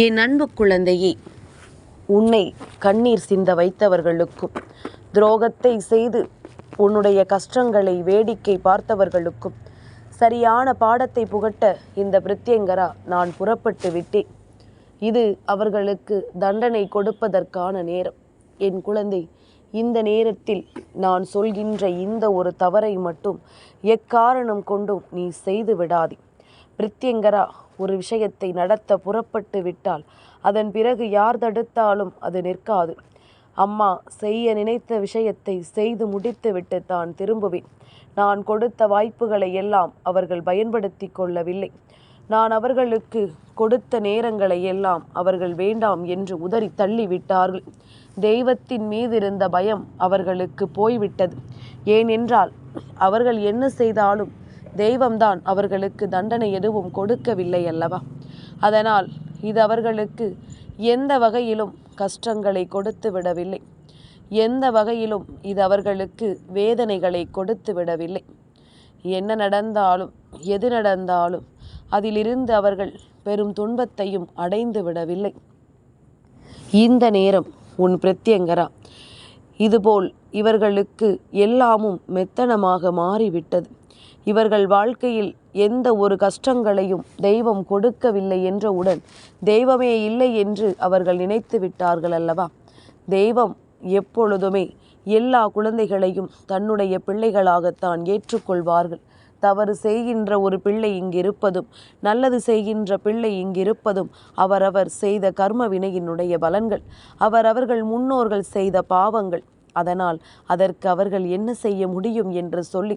என் அன்பு குழந்தையே உன்னை கண்ணீர் சிந்த வைத்தவர்களுக்கும் துரோகத்தை செய்து உன்னுடைய கஷ்டங்களை வேடிக்கை பார்த்தவர்களுக்கும் சரியான பாடத்தை புகட்ட இந்த பிரத்யங்கரா நான் புறப்பட்டு விட்டேன். இது அவர்களுக்கு தண்டனை கொடுப்பதற்கான நேரம். என் குழந்தை இந்த நேரத்தில் நான் சொல்கின்ற இந்த ஒரு தவறை மட்டும் எக்காரணம் கொண்டும் நீ செய்து விடாதே. பிரித்யங்கரா ஒரு விஷயத்தை நடத்த புறப்பட்டு விட்டால் அதன் பிறகு யார் தடுத்தாலும் அது நிற்காது. அம்மா செய்ய நினைத்த விஷயத்தை செய்து முடித்துவிட்டு தான் திரும்புவேன். நான் கொடுத்த வாய்ப்புகளை எல்லாம் அவர்கள் பயன்படுத்தி கொள்ளவில்லை. நான் அவர்களுக்கு கொடுத்த நேரங்களை எல்லாம் அவர்கள் வேண்டாம் என்று உதறி தள்ளிவிட்டார்கள் தெய்வத்தின் மீது இருந்த பயம் அவர்களுக்கு போய்விட்டது. ஏனென்றால் அவர்கள் என்ன செய்தாலும் தெய்வம்தான் அவர்களுக்கு தண்டனை எதுவும் கொடுக்கவில்லை அல்லவா? அதனால் இது அவர்களுக்கு எந்த வகையிலும் கஷ்டங்களை கொடுத்து விடவில்லை. எந்த வகையிலும் இது அவர்களுக்கு வேதனைகளை கொடுத்து விடவில்லை. என்ன நடந்தாலும் எது நடந்தாலும் அதிலிருந்து அவர்கள் பெரும் துன்பத்தையும் அடைந்து விடவில்லை. இந்த நேரம் உன் பிரத்யங்கரா. இதுபோல் இவர்களுக்கு எல்லாமும் மெத்தனமாக மாறிவிட்டது. இவர்கள் வாழ்க்கையில் எந்த ஒரு கஷ்டங்களையும் தெய்வம் கொடுக்கவில்லை என்றவுடன் தெய்வமே இல்லை என்று அவர்கள் நினைத்து விட்டார்கள் அல்லவா? தெய்வம் எப்பொழுதுமே எல்லா குழந்தைகளையும் தன்னுடைய பிள்ளைகளாகத்தான் ஏற்றுக்கொள்வார்கள். தவறு செய்கின்ற ஒரு பிள்ளை இங்கிருப்பதும் நல்லது செய்கின்ற பிள்ளை இங்கிருப்பதும் அவரவர் செய்த கர்ம வினையினுடைய பலன்கள் அவரவர்கள் முன்னோர்கள் செய்த பாவங்கள் அதனால் அதற்கு அவர்கள் என்ன செய்ய முடியும் என்று சொல்லி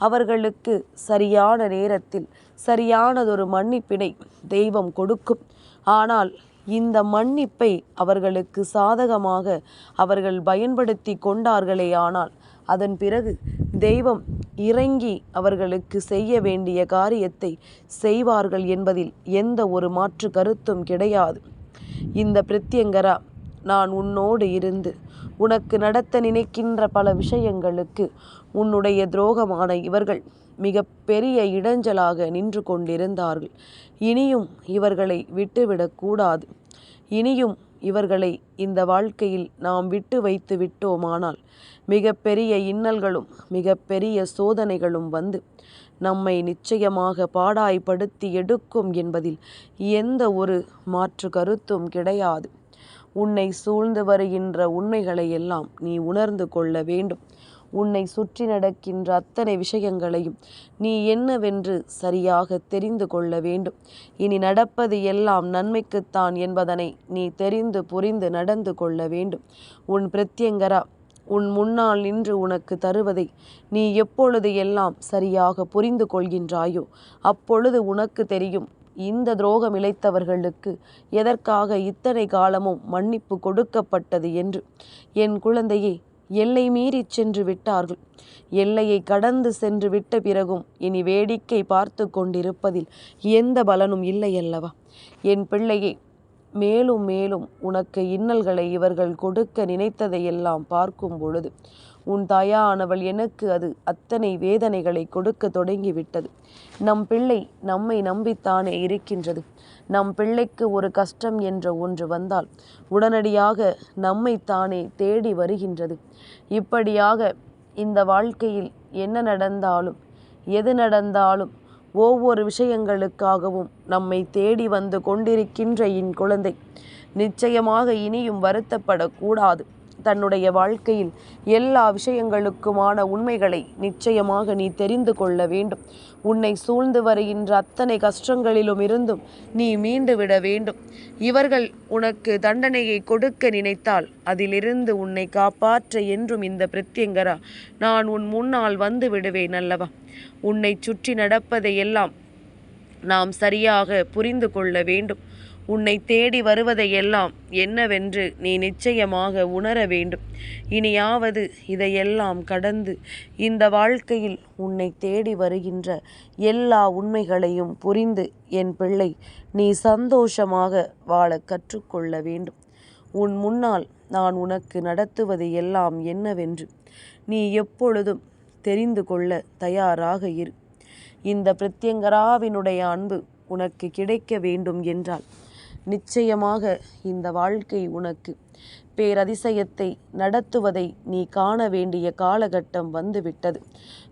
அவர்களுக்கு சரியான நேரத்தில் சரியானதொரு மன்னிப்பினை தெய்வம் கொடுக்கும். ஆனால் இந்த மன்னிப்பை அவர்களுக்கு சாதகமாக அவர்கள் பயன்படுத்தி கொண்டார்களே ஆனால் அதன் பிறகு தெய்வம் இறங்கி அவர்களுக்கு செய்ய வேண்டிய காரியத்தை செய்வார்கள் என்பதில் எந்த ஒரு மாற்று கருத்தும் கிடையாது. இந்த பிரத்யங்கரா நான் உன்னோடு இருந்து உனக்கு நடத்த நினைக்கின்ற பல விஷயங்களுக்கு உன்னுடைய துரோகமான இவர்கள் மிக பெரிய இடைஞ்சலாக நின்று கொண்டிருந்தார்கள். இனியும் இவர்களை விட்டுவிடக்கூடாது இனியும் இவர்களை இந்த வாழ்க்கையில் நாம் விட்டு வைத்து விட்டோமானால் மிக பெரிய இன்னல்களும் மிக பெரிய சோதனைகளும் வந்து நம்மை நிச்சயமாக பாடாய்படுத்தி எடுக்கும் என்பதில் எந்த ஒரு மாற்று கருத்தும் கிடையாது. உன்னை சூழ்ந்து வருகின்ற உண்மைகளை எல்லாம் நீ உணர்ந்து கொள்ள வேண்டும். உன்னை சுற்றி நடக்கின்ற அத்தனை விஷயங்களையும் நீ என்னவென்று சரியாக தெரிந்து கொள்ள வேண்டும். இனி நடப்பது எல்லாம் நன்மைக்குத்தான் என்பதனை நீ தெரிந்து புரிந்து நடந்து கொள்ள வேண்டும். உன் பிரத்யங்கரா உன் முன்னால் நின்று உனக்கு தருவதை நீ எப்பொழுது எல்லாம் சரியாக புரிந்து கொள்கின்றாயோ அப்பொழுது உனக்கு தெரியும் இந்த துரோகம் இழைத்தவர்களுக்கு எதற்காக இத்தனை காலமும் மன்னிப்பு கொடுக்கப்பட்டது என்று? என் குழந்தையே எல்லை மீறிச் சென்று விட்டார்கள். எல்லையை கடந்து சென்று விட்ட பிறகும் இனி வேடிக்கை பார்த்து கொண்டிருப்பதில் எந்த பலனும் இல்லையல்லவா? என் பிள்ளையே மேலும் மேலும் உனக்கு இன்னல்களை இவர்கள் கொடுக்க நினைத்ததையெல்லாம் பார்க்கும் பொழுது உன் தாயானவள் எனக்கு அது அத்தனை வேதனைகளை கொடுக்க தொடங்கிவிட்டது. நம் பிள்ளை நம்மை நம்பித்தானே இருக்கின்றது. நம் பிள்ளைக்கு ஒரு கஷ்டம் என்ற ஒன்று வந்தால் உடனடியாக நம்மை தானே தேடி வருகின்றது. இப்படியாக இந்த வாழ்க்கையில் என்ன நடந்தாலும் எது நடந்தாலும் ஒவ்வொரு விஷயங்களுக்காகவும் நம்மை தேடி வந்து கொண்டிருக்கின்ற என் குழந்தை நிச்சயமாக இனியும் வருத்தப்படக்கூடாது. தன்னுடைய வாழ்க்கையில் எல்லா விஷயங்களுக்குமான உண்மைகளை நிச்சயமாக நீ தெரிந்து கொள்ள வேண்டும். உன்னை சூழ்ந்து வருகின்ற அத்தனை கஷ்டங்களிலும் இருந்தும் நீ மீண்டு விட வேண்டும். இவர்கள் உனக்கு தண்டனையை கொடுக்க நினைத்தால் அதிலிருந்து உன்னை காப்பாற்ற என்றும் இந்த பிரத்யங்கரா நான் உன் முன்னால் வந்து விடுவேன் அல்லவா? உன்னை சுற்றி நடப்பதை எல்லாம் நாம் சரியாக புரிந்து கொள்ள வேண்டும். உன்னை தேடி வருவதையெல்லாம் என்னவென்று நீ நிச்சயமாக உணர வேண்டும். இனியாவது இதையெல்லாம் கடந்து இந்த வாழ்க்கையில் உன்னை தேடி வருகின்ற எல்லா உண்மைகளையும் புரிந்து என் பிள்ளை நீ சந்தோஷமாக வாழ கற்றுக்கொள்ள வேண்டும். உன் முன்னால் நான் உனக்கு நடத்துவது எல்லாம் என்னவென்று நீ எப்பொழுதும் தெரிந்து கொள்ள தயாராக இரு. இந்த பிரத்யங்கராவினுடைய அன்பு உனக்கு கிடைக்க வேண்டும் என்றால் நிச்சயமாக இந்த வாழ்க்கை உனக்கு. பேரதிசயத்தை நடத்துவதை நீ காண வேண்டிய காலகட்டம் வந்துவிட்டது.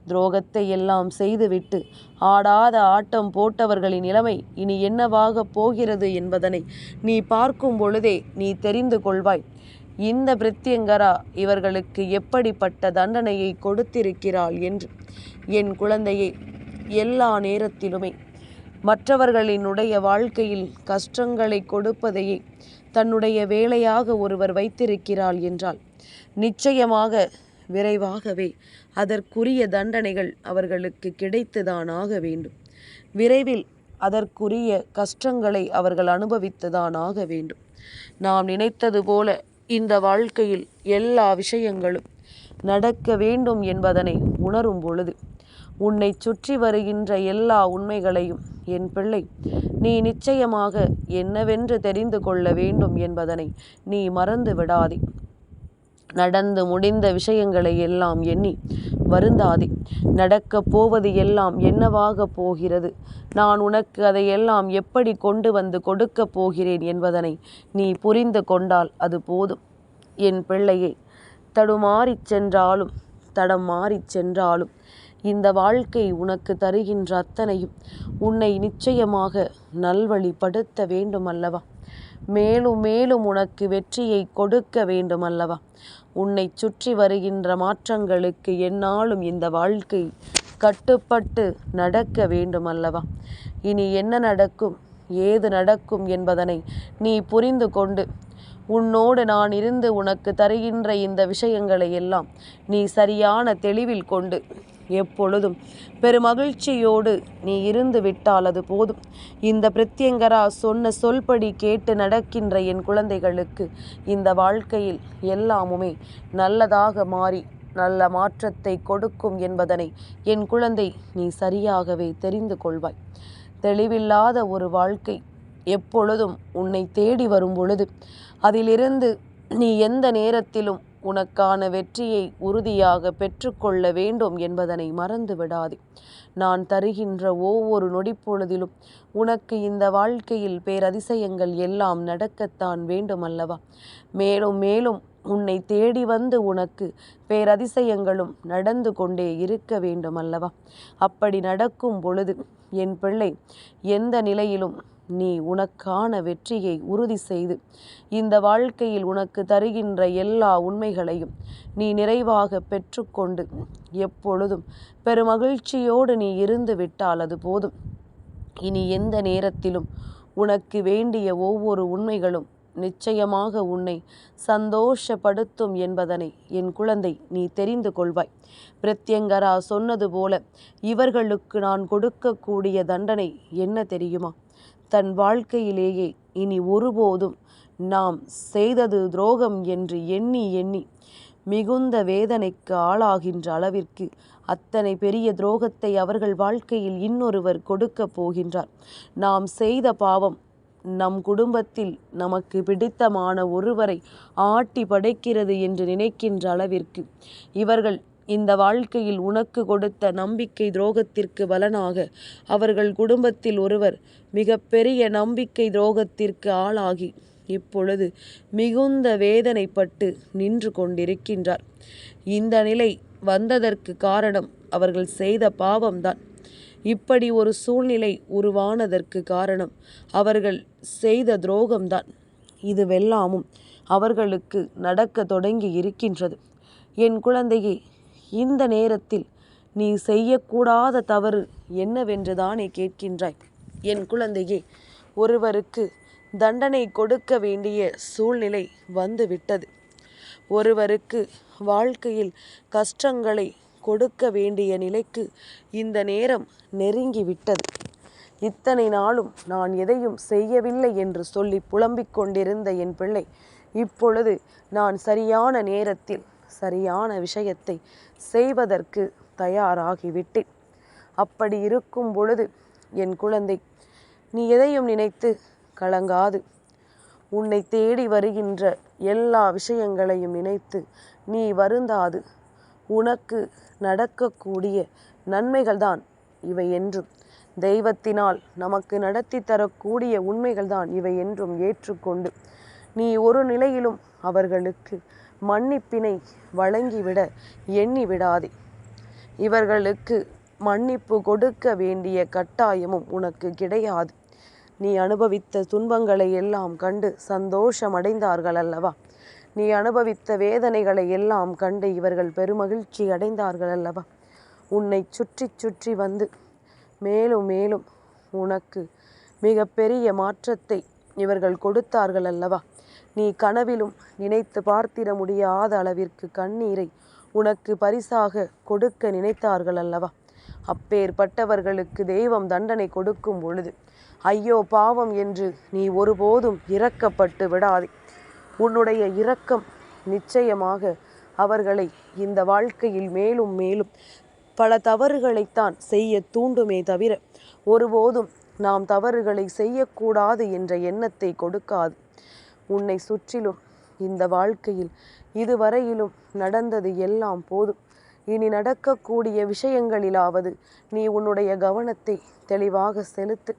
துரோகத்தை எல்லாம் செய்துவிட்டு ஆடாத ஆட்டம் போட்டவர்களின் நிலைமை இனி என்னவாக போகிறது என்பதனை நீ பார்க்கும் பொழுதே நீ தெரிந்து கொள்வாய். இந்த பிரித்தியங்கரா இவர்களுக்கு எப்படிப்பட்ட தண்டனையை கொடுத்திருக்கிறாள் என்று. என் குழந்தையை எல்லா நேரத்திலுமே மற்றவர்களினுடைய வாழ்க்கையில் கஷ்டங்களை கொடுப்பதையே தன்னுடைய வேலையாக ஒருவர் வைத்திருக்கிறாள் என்றால் நிச்சயமாக விரைவாகவே அதற்குரிய தண்டனைகள் அவர்களுக்கு கிடைத்துதான் ஆக வேண்டும். விரைவில் அதற்குரிய கஷ்டங்களை அவர்கள் அனுபவித்துதான் ஆக வேண்டும். நாம் நினைத்தது போல இந்த வாழ்க்கையில் எல்லா விஷயங்களும் நடக்க வேண்டும் என்பதனை உணரும் பொழுது உன்னை சுற்றி வருகின்ற எல்லா உண்மைகளையும் என் பிள்ளை நீ நிச்சயமாக என்னவென்று தெரிந்து கொள்ள வேண்டும் என்பதனை நீ மறந்து விடாதே. நடந்து முடிந்த விஷயங்களை எல்லாம் எண்ணி வருந்தாதே. நடக்கப் போவது எல்லாம் என்னவாக போகிறது? நான் உனக்கு அதையெல்லாம் எப்படி கொண்டு வந்து கொடுக்கப் போகிறேன் என்பதனை நீ புரிந்து கொண்டால் அது போதும். என் பிள்ளையை தடுமாறிச் சென்றாலும் தடம் மாறிச் சென்றாலும் இந்த வாழ்க்கை உனக்கு தருகின்ற அத்தனையும் உன்னை நிச்சயமாக நல்வழிப்படுத்த வேண்டும் அல்லவா மேலும் மேலும் உனக்கு வெற்றியை கொடுக்க வேண்டும் அல்லவா உன்னை சுற்றி வருகின்ற மாற்றங்களுக்கு என்னாலும் இந்த வாழ்க்கை கட்டுப்பட்டு நடக்க வேண்டும் அல்லவா இனி என்ன நடக்கும்? ஏது நடக்கும் என்பதனை நீ புரிந்து கொண்டு உன்னோடு நான் இருந்து உனக்கு தருகின்ற இந்த விஷயங்களை எல்லாம் நீ சரியான தெளிவில் கொண்டு எப்பொழுதும். பெருமகிழ்ச்சியோடு நீ இருந்து விட்டால் அது போதும். இந்த பிரத்யங்கரா சொன்ன சொல்படி கேட்டு நடக்கின்ற என் குழந்தைகளுக்கு இந்த வாழ்க்கையில் எல்லாமுமே நல்லதாக மாறி நல்ல மாற்றத்தை கொடுக்கும் என்பதனை என் குழந்தை நீ சரியாகவே தெரிந்து கொள்வாய். தெளிவில்லாத ஒரு வாழ்க்கை எப்பொழுதும் உன்னை தேடி வரும் பொழுது அதிலிருந்து நீ எந்த நேரத்திலும் உனக்கான வெற்றியை உறுதியாக பெற்றுக்கொள்ள வேண்டும் என்பதனை மறந்து விடாதே நான் தருகின்ற ஒவ்வொரு நொடிப்பொழுதிலும் உனக்கு இந்த வாழ்க்கையில் பேரதிசயங்கள் எல்லாம் நடக்கத்தான் வேண்டும் அல்லவா மேலும் மேலும் உன்னை தேடி வந்து உனக்கு பேரதிசயங்களும் நடந்து கொண்டே இருக்க வேண்டும் அல்லவா அப்படி நடக்கும் பொழுது என் பிள்ளை எந்த நிலையிலும் நீ உனக்கான வெற்றியை உறுதி செய்து. இந்த வாழ்க்கையில் உனக்கு தருகின்ற எல்லா உண்மைகளையும் நீ நிறைவாக பெற்றுக்கொண்டு. எப்பொழுதும் பெருமகிழ்ச்சியோடு நீ இருந்து விட்டால் அது போதும். இனி எந்த நேரத்திலும் உனக்கு வேண்டிய ஒவ்வொரு உண்மைகளும் நிச்சயமாக உன்னை சந்தோஷப்படுத்தும் என்பதனை என் குழந்தை நீ தெரிந்து கொள்வாய். பிரத்யங்கரா சொன்னது போல இவர்களுக்கு நான் கொடுக்கக்கூடிய தண்டனை என்ன தெரியுமா? தன் வாழ்க்கையிலேயே இனி ஒருபோதும் நாம் செய்தது துரோகம் என்று எண்ணி எண்ணி மிகுந்த வேதனைக்கு ஆளாகின்ற அளவிற்கு அத்தனை பெரிய துரோகத்தை அவர்கள் வாழ்க்கையில் இன்னொருவர் கொடுக்க போகின்றார். நாம் செய்த பாவம் நம் குடும்பத்தில் நமக்கு பிடித்தமான ஒருவரை ஆட்டி படைக்கிறது என்று நினைக்கின்ற அளவிற்கு இவர்கள் இந்த வாழ்க்கையில் உனக்கு கொடுத்த நம்பிக்கை துரோகத்திற்கு பலனாக அவர்கள் குடும்பத்தில் ஒருவர் மிகப்பெரிய நம்பிக்கை துரோகத்திற்கு ஆளாகி இப்பொழுது மிகுந்த வேதனைப்பட்டு நின்று கொண்டிருக்கின்றார். இந்த நிலை வந்ததற்கு காரணம் அவர்கள் செய்த பாவம்தான். இப்படி ஒரு சூழ்நிலை உருவானதற்கு காரணம் அவர்கள் செய்த துரோகம்தான். இதுவெல்லாமும் அவர்களுக்கு நடக்க தொடங்கி இருக்கின்றது. என் குழந்தையே இந்த நேரத்தில் நீ செய்யக்கூடாத தவறு என்னவென்று தானே கேட்கின்றாய். என் குழந்தையே ஒருவருக்கு தண்டனை கொடுக்க வேண்டிய சூழ்நிலை வந்துவிட்டது. ஒருவருக்கு வாழ்க்கையில் கஷ்டங்களை கொடுக்க வேண்டிய நிலைக்கு இந்த நேரம் நெருங்கிவிட்டது. இத்தனை நாளும் நான் எதையும் செய்யவில்லை என்று சொல்லி புலம்பிக் கொண்டிருந்த என் பிள்ளை இப்பொழுது நான் சரியான நேரத்தில் சரியான விஷயத்தை செய்வதற்கு தயாராகிவிட்டேன். அப்படி இருக்கும் பொழுது என் குழந்தை நீ எதையும் நினைத்து கலங்காது. உன்னை தேடி வருகின்ற எல்லா விஷயங்களையும் நினைத்து நீ வருந்தாது. உனக்கு நடக்கக்கூடிய நன்மைகள்தான் இவை என்றும் தெய்வத்தினால் நமக்கு நடத்தி தரக்கூடிய உண்மைகள்தான் இவை என்றும் ஏற்றுக்கொண்டு நீ ஒரு நிலையிலும் அவர்களுக்கு மன்னிப்பினை வழங்கிவிட எண்ணி விடாதே இவர்களுக்கு மன்னிப்பு கொடுக்க வேண்டிய கட்டாயமும் உனக்கு கிடையாது. நீ அனுபவித்த துன்பங்களை எல்லாம் கண்டு சந்தோஷம் அடைந்தார்கள் அல்லவா நீ அனுபவித்த வேதனைகளை எல்லாம் கண்டு இவர்கள் பெருமகிழ்ச்சி அடைந்தார்கள் அல்லவா உன்னை சுற்றி சுற்றி வந்து மேலும் மேலும் உனக்கு மிகப்பெரிய மாற்றத்தை இவர்கள் கொடுத்தார்கள் அல்லவா? நீ கனவிலும் நினைத்து பார்த்திட முடியாத அளவிற்கு கண்ணீரை உனக்கு பரிசாக கொடுக்க நினைத்தார்கள் அல்லவா? அப்பேற்பட்டவர்களுக்கு தெய்வம் தண்டனை கொடுக்கும் பொழுது ஐயோ பாவம் என்று நீ ஒருபோதும் இறக்கப்பட்டு விடாதே. உன்னுடைய இரக்கம் நிச்சயமாக அவர்களை இந்த வாழ்க்கையில் மேலும் மேலும் பல தவறுகளைத்தான் செய்ய தூண்டுமே தவிர ஒருபோதும் நாம் தவறுகளை செய்யக்கூடாது என்ற எண்ணத்தை கொடுக்காது. உன்னை சுற்றிலும் இந்த வாழ்க்கையில் இதுவரையிலும் நடந்தது எல்லாம் போதும். இனி நடக்கக்கூடிய விஷயங்களிலாவது நீ உன்னுடைய கவனத்தை தெளிவாக செலுத்து.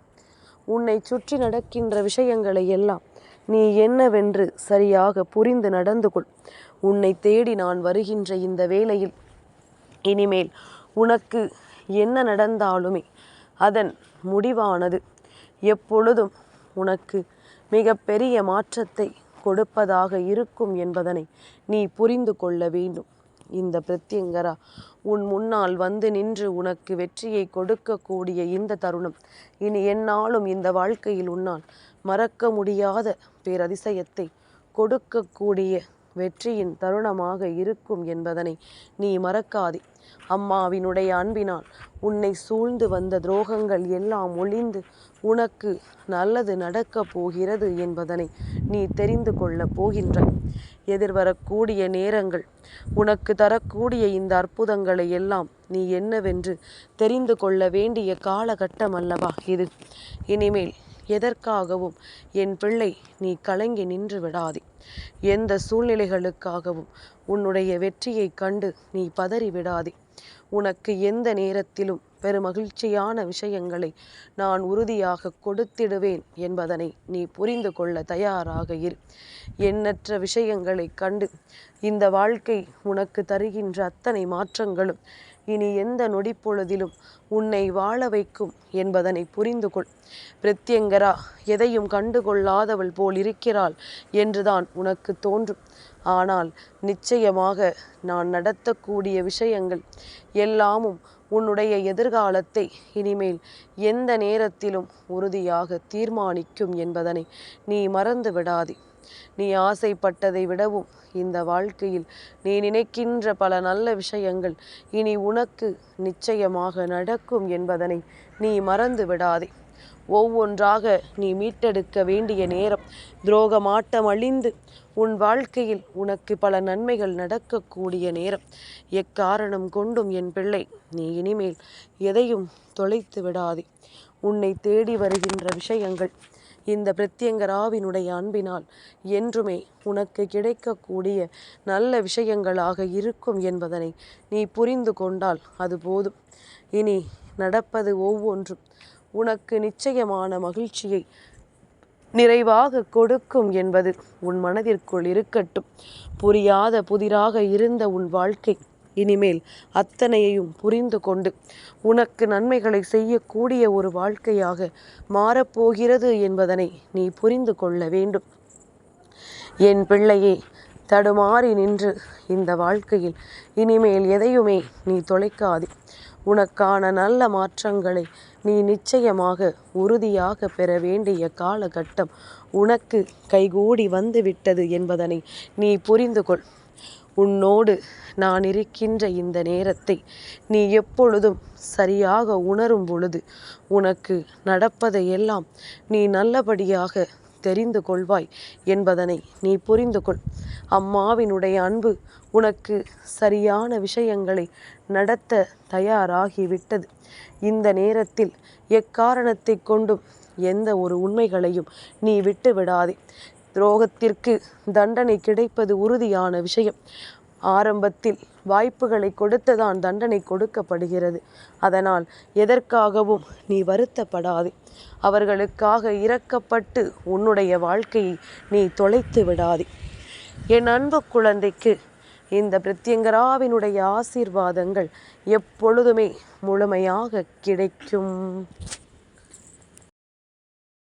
உன்னை சுற்றி நடக்கின்ற விஷயங்களை எல்லாம் நீ என்னவென்று சரியாக புரிந்து நடந்து கொள். உன்னை தேடி நான் வருகின்ற இந்த வேளையில் இனிமேல் உனக்கு என்ன நடந்தாலுமே அதன் முடிவானது. எப்பொழுதும் உனக்கு மிகப்பெரிய மாற்றத்தை கொடுப்பதாக இருக்கும் என்பதனை நீ புரிந்து கொள்ள வேண்டும். இந்த பிரத்யங்கரா உன் முன்னால் வந்து நின்று உனக்கு வெற்றியை கொடுக்கக்கூடிய இந்த தருணம் இனி என்னாலும் இந்த வாழ்க்கையில் உன்னால் மறக்க முடியாத பேரதிசயத்தை கொடுக்கக்கூடிய வெற்றியின் தருணமாக இருக்கும் என்பதனை நீ மறக்காதே. அம்மாவினுடைய அன்பினால் உன்னை சூழ்ந்து வந்த துரோகங்கள் எல்லாம் ஒளிந்து உனக்கு நல்லது நடக்கப் போகிறது என்பதனை நீ தெரிந்து கொள்ளப் போகின்றாய். எதிர்வரக்கூடிய நேரங்கள் உனக்கு தரக்கூடிய இந்த அற்புதங்களை எல்லாம் நீ என்னவென்று தெரிந்து கொள்ள வேண்டிய காலகட்டம் அல்லவா இது? இனிமேல் எதற்காகவும் என் பிள்ளை நீ கலங்கி நின்று விடாதே. எந்த சூழ்நிலைகளுக்காகவும் உன்னுடைய வெற்றியை கண்டு நீ பதறிவிடாதே. உனக்கு எந்த நேரத்திலும் பெருமகிழ்ச்சியான விஷயங்களை நான் உறுதியாக கொடுத்திடுவேன் என்பதனை நீ புரிந்து கொள்ள தயாராக இரு. எண்ணற்ற விஷயங்களை கண்டு இந்த வாழ்க்கை உனக்கு தருகின்ற அத்தனை மாற்றங்களும் இனி எந்த நொடிப்பொழுதிலும் உன்னை வாழ வைக்கும் என்பதனை புரிந்து கொள். பிரத்யங்கரா எதையும் கண்டுகொள்ளாதவள் போல் இருக்கிறாள் என்றுதான் உனக்கு தோன்றும். ஆனால் நிச்சயமாக நான் நடத்தக்கூடிய விஷயங்கள் எல்லாமும் உன்னுடைய எதிர்காலத்தை இனிமேல் எந்த நேரத்திலும் உறுதியாக தீர்மானிக்கும் என்பதனை நீ மறந்து விடாதே. நீ ஆசைப்பட்டதை விடவும் இந்த வாழ்க்கையில் நீ நினைக்கின்ற பல நல்ல விஷயங்கள் இனி உனக்கு நிச்சயமாக நடக்கும் என்பதனை நீ மறந்து விடாதே. ஒவ்வொன்றாக நீ மீட்டெடுக்க வேண்டிய நேரம். துரோகமாட்டம் அழிந்து உன் வாழ்க்கையில் உனக்கு பல நன்மைகள் நடக்கக்கூடிய நேரம். எக்காரணம் கொண்டும் என் பிள்ளை நீ இனிமேல் எதையும் தொலைத்து விடாதே. உன்னை தேடி வருகின்ற விஷயங்கள் இந்த பிரத்யங்கராவினுடைய அன்பினால் என்றுமே உனக்கு கிடைக்கக்கூடிய நல்ல விஷயங்களாக இருக்கும் என்பதனை நீ புரிந்து கொண்டால் அது போதும். இனி நடப்பது ஒவ்வொன்றும். உனக்கு நிச்சயமான மகிழ்ச்சியை நிறைவாக கொடுக்கும் என்பது உன் மனதிற்குள் இருக்கட்டும். புரியாத புதிராக இருந்த உன் வாழ்க்கை இனிமேல் அத்தனையையும் புரிந்து கொண்டு உனக்கு நன்மைகளை செய்யக்கூடிய ஒரு வாழ்க்கையாக மாறப்போகிறது என்பதனை நீ புரிந்து கொள்ள வேண்டும். என் பிள்ளையே தடுமாறி நின்று இந்த வாழ்க்கையில் இனிமேல் எதையுமே நீ தொலைக்காதே. உனக்கான நல்ல மாற்றங்களை நீ நிச்சயமாக உறுதியாக பெற வேண்டிய காலகட்டம் உனக்கு கைகூடி வந்துவிட்டது என்பதனை நீ புரிந்து கொள் உன்னோடு நான் இருக்கின்ற இந்த நேரத்தை நீ எப்பொழுதும் சரியாக உணரும் பொழுது உனக்கு நடப்பதையெல்லாம் நீ நல்லபடியாக தெரிந்து கொள்வாய் என்பதனை நீ புரிந்து கொள் அம்மாவினுடைய அன்பு உனக்கு சரியான விஷயங்களை நடத்த தயாராகிவிட்டது. இந்த நேரத்தில் எக்காரணத்தை கொண்டும் எந்த ஒரு உண்மைகளையும் நீ விட்டு விடாதே துரோகத்திற்கு தண்டனை கிடைப்பது உறுதியான விஷயம். ஆரம்பத்தில் வாய்ப்புகளை கொடுத்துதான் தண்டனை கொடுக்கப்படுகிறது. அதனால் எதற்காகவும் நீ வருத்தப்படாதே. அவர்களுக்காக இறக்கப்பட்டு உன்னுடைய வாழ்க்கையை நீ தொலைத்து விடாதே. என் அன்பு குழந்தைக்கு இந்த பிரத்யங்கராவினுடைய ஆசீர்வாதங்கள் எப்பொழுதுமே முழுமையாக கிடைக்கும்.